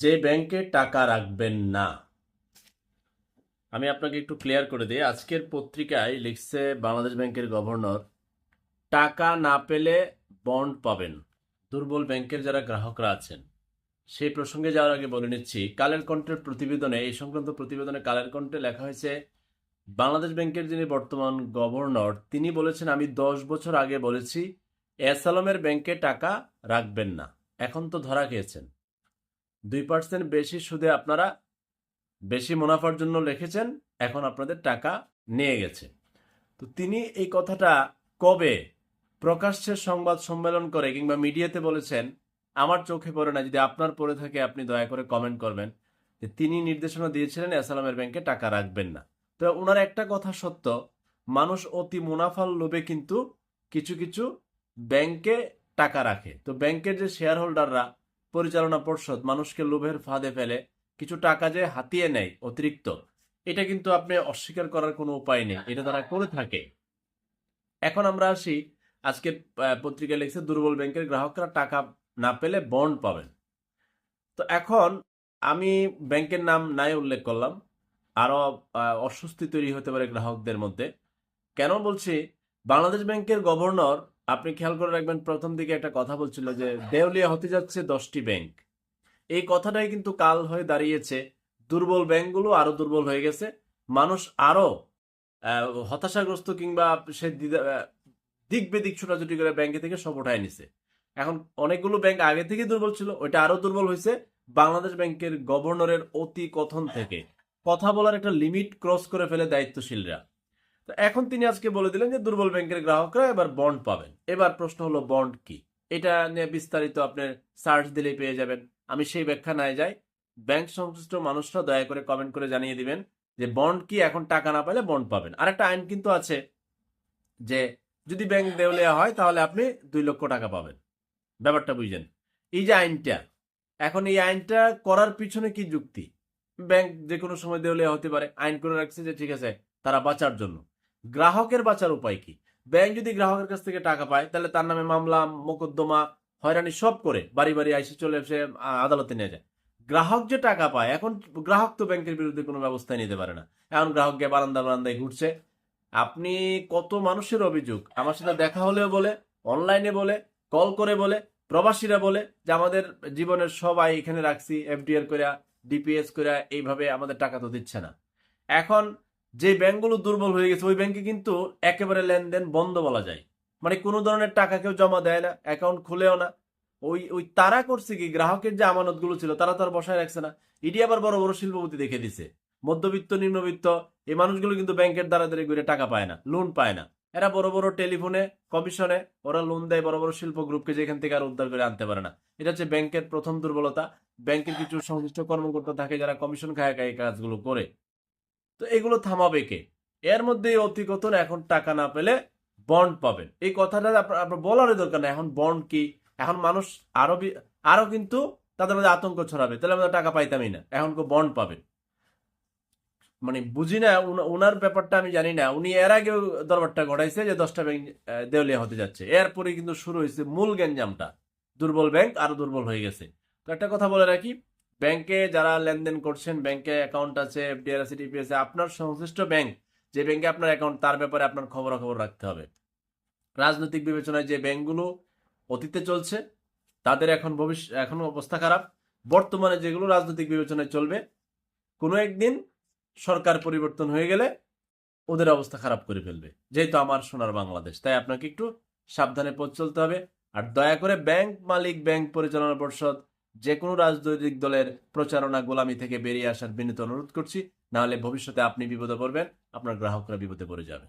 যে ব্যাংকে টাকা রাখবেন না। আমি আপনাকে একটু ক্লিয়ার করে দিই। আজকের পত্রিকায় লিখছে বাংলাদেশ ব্যাংকের গভর্নর, টাকা না পেলে বন্ড পাবেন। দুর্বল ব্যাংকের যারা গ্রাহকরা আছেন, সেই প্রসঙ্গে যাওয়ার আগে বলে নিচ্ছি, কালের কণ্ঠের প্রতিবেদনে, এই সংক্রান্ত প্রতিবেদনে কালের কণ্ঠে লেখা হয়েছে, বাংলাদেশ ব্যাংকের যিনি বর্তমান গভর্নর, তিনি বলেছেন, আমি দশ বছর আগে বলেছি এসালমের ব্যাংকে টাকা রাখবেন না। এখন তো ধরা খেয়েছেন। দুই পার্সেন্ট বেশি সুদে আপনারা বেশি মুনাফার জন্য লিখেছেন, এখন আপনাদের টাকা নিয়ে গেছে। তো তিনি এই কথাটা কবে প্রকাশ্যে সংবাদ সম্মেলন করে কিংবা মিডিয়াতে বলেছেন, আমার চোখে পড়ে না, যদি আপনার পড়ে থাকে, আপনি দয়া করে কমেন্ট করবেন। যে তিনি নির্দেশনা দিয়েছিলেন এসালামের ব্যাংকে টাকা রাখবেন না। তো ওনার একটা কথা সত্য, মানুষ অতি মুনাফার লোভে কিন্তু কিছু কিছু ব্যাংকে টাকা রাখে। তো ব্যাংকের যে শেয়ার হোল্ডাররা পরিচালনা পর্ষদ মানুষকে লোভের ফাঁদে ফেলে কিছু টাকা যে হাতিয়ে নেয় অতিরিক্ত এটা কিন্তু আপনি অস্বীকার করার কোনো উপায় নেই এটা তারা করে থাকে। এখন আমরা আসি আজকের আহ, পত্রিকায় লিখছে দুর্বল ব্যাংকের গ্রাহকরা টাকা না পেলে বন্ড পাবেন। তো এখন আমি ব্যাংকের নাম নাই উল্লেখ করলাম আরও অস্বস্তি তৈরি হতে পারে গ্রাহকদের মধ্যে। কেন বলছি? বাংলাদেশ ব্যাংকের গভর্নর আপনি খেয়াল করে রাখবেন, প্রথম দিকে একটা কথা বলছিল যে দেউলিয়া হতে যাচ্ছে দশটি ব্যাংক। এই কথাটাই কিন্তু কাল হয়ে দাঁড়িয়েছে। দুর্বল ব্যাংকগুলো আরও দুর্বল হয়ে গেছে। মানুষ আরও হতাশাগ্রস্ত কিংবা সে দিক বেদিক ছোটাছুটি করে ব্যাংকে থেকে সব উঠায় নিছে। এখন অনেকগুলো ব্যাংক আগে থেকে দুর্বল ছিল, ওইটা আরও দুর্বল হয়েছে বাংলাদেশ ব্যাংকের গভর্নরের অতি কথন থেকে। কথা বলার একটা লিমিট ক্রস করে ফেলে দায়িত্বশীলরা। তো এখন তিনি আজকে বলে দিলেন যে দুর্বল ব্যাংকের গ্রাহকরা এবার বন্ড পাবেন। এবার প্রশ্ন হলো বন্ড কি? এটা নিয়ে বিস্তারিত আপনি সার্চ দিলেই পেয়ে যাবেন। আমি সেই ব্যাখ্যা নাই যাই। ব্যাংক সংশ্লিষ্ট মানুষরা দয়া করে কমেন্ট করে জানিয়ে দিবেন যে বন্ড কি, এখন টাকা না পেলে বন্ড পাবেন। আরেকটা আইন কিন্তু আছে যে যদি ব্যাংক দেউলিয়া হয় তাহলে আপনি দুই লক্ষ টাকা পাবেন। ব্যাপারটা বুঝলেন এই যে আইনটা, এখন এই আইনটা করার পিছনে কি যুক্তি? ব্যাংক যে কোনো সময় দেউলিয়া হতে পারে। আইন করে রাখছে যে ঠিক আছে, তারা বাঁচার জন্য। গ্রাহকের বাঁচার উপায় কি? ব্যাংক যদি গ্রাহকের কাছ থেকে টাকা পায়, তাহলে তার নামে মামলা, মোকদ্দমা, হয়রানি সব করে বাড়ি বাড়ি আইসে চলে এসে আদালতে নিয়ে যায়। গ্রাহক যে টাকা পায়, এখন গ্রাহক তো ব্যাংকের বিরুদ্ধে কোনো ব্যবস্থা নিতে পারে না। এখন গ্রাহক গিয়ে বারান্দা বারান্দায় ঘুরছে। আপনি কত মানুষের অভিযোগ? আমার সাথে দেখা হলেও বলে, অনলাইনে বলে, কল করে বলে, প্রবাসীরা বলে যে আমাদের জীবনের সবাই এখানে রাখছি, এফডিআর করে ডিপিএস করে এইভাবে আমাদের টাকা তো দিচ্ছে না। এখন যে ব্যাংকগুলো দুর্বল হয়ে গেছে, ওই ব্যাংকে কিন্তু একেবারে লেনদেন বন্ধ বলা যায়। মানে কোনো ধরনের টাকা কেউ জমা দেয় না, অ্যাকাউন্ট খুলেও না। ওই ওই তারা করছে কি, গ্রাহকের যে আমানতগুলো ছিল, তারা তো আর বসায় রাখছে না। এটি আবার বড় বড় শিল্পপতি দেখে দিছে। মধ্যবিত্ত, নিম্নবিত্ত, এই মানুষগুলো কিন্তু ব্যাংকের দ্বারা দ্বারা করে টাকা পায় না লোন পায় না। এরা বড় বড় টেলিফোনে, কমিশনে, ওরা লোন দেয় বড় বড় শিল্প গ্রুপকে, যেখান থেকে আর উদ্ধার করে আনতে পারে না। এটা হচ্ছে ব্যাংকের প্রথম দুর্বলতা। ব্যাংকের কিছু সংশ্লিষ্ট কর্মকর্তা থাকে যারা কমিশন খায় কাজগুলো করে। তো এগুলো থামাবে কে? এর মধ্যে অতি কথন এখন টাকা না পেলে বন্ড পাবেন। এই কথাটা আপনার বলারই দরকার নেই। এখন বন্ড কি? এখন মানুষ আরও আরও কিন্তু তাদের মধ্যে আতঙ্ক ছড়াবে। তাহলে আমরা টাকা পাইতামই না। এখন কেউ বন্ড পাবেন। মানে বুঝি না উনার ব্যাপারটা আমি জানি না। উনি এর আগেও দরবারটা ঘটাইছে যে দশটা ব্যাংক দেউলিয়া হতে যাচ্ছে। এরপরে কিন্তু শুরু হয়েছে মূল গ্যাঞ্জামটা। দুর্বল ব্যাংক আরও দুর্বল হয়ে গেছে। তো একটা কথা বলে রাখি ব্যাংকে যারা লেনদেন করছেন, ব্যাংকে অ্যাকাউন্ট আছে এফডিআর আছে টিপি আছে, আপনার সংশ্লিষ্ট ব্যাংক যে ব্যাংকে আপনার অ্যাকাউন্ট তার ব্যাপারে আপনার খবরাখবর রাখতে হবে। রাজনৈতিক বিবেচনায় যে ব্যাংকগুলো অতীতে চলছে, তাদের এখন ভবিষ্যৎ এখন অবস্থা খারাপ। বর্তমানে যেগুলো রাজনৈতিক বিবেচনায় চলবে, কোনো একদিন সরকার পরিবর্তন হয়ে গেলে ওদের অবস্থা খারাপ করে ফেলবে। যেহেতু আমার সোনার বাংলাদেশ, তাই আপনাকে একটু সাবধানে পথ চলতে হবে। আর দয়া করে ব্যাংক মালিক, ব্যাংক পরিচালনা পর্ষদ যে কোনো রাজনৈতিক দলের প্রচারণা গোলামি থেকে বেরিয়ে আসার বিনীত অনুরোধ করছি। নাহলে ভবিষ্যতে আপনি বিপদে পড়বেন, আপনার গ্রাহকরা বিপদে পড়ে যাবে।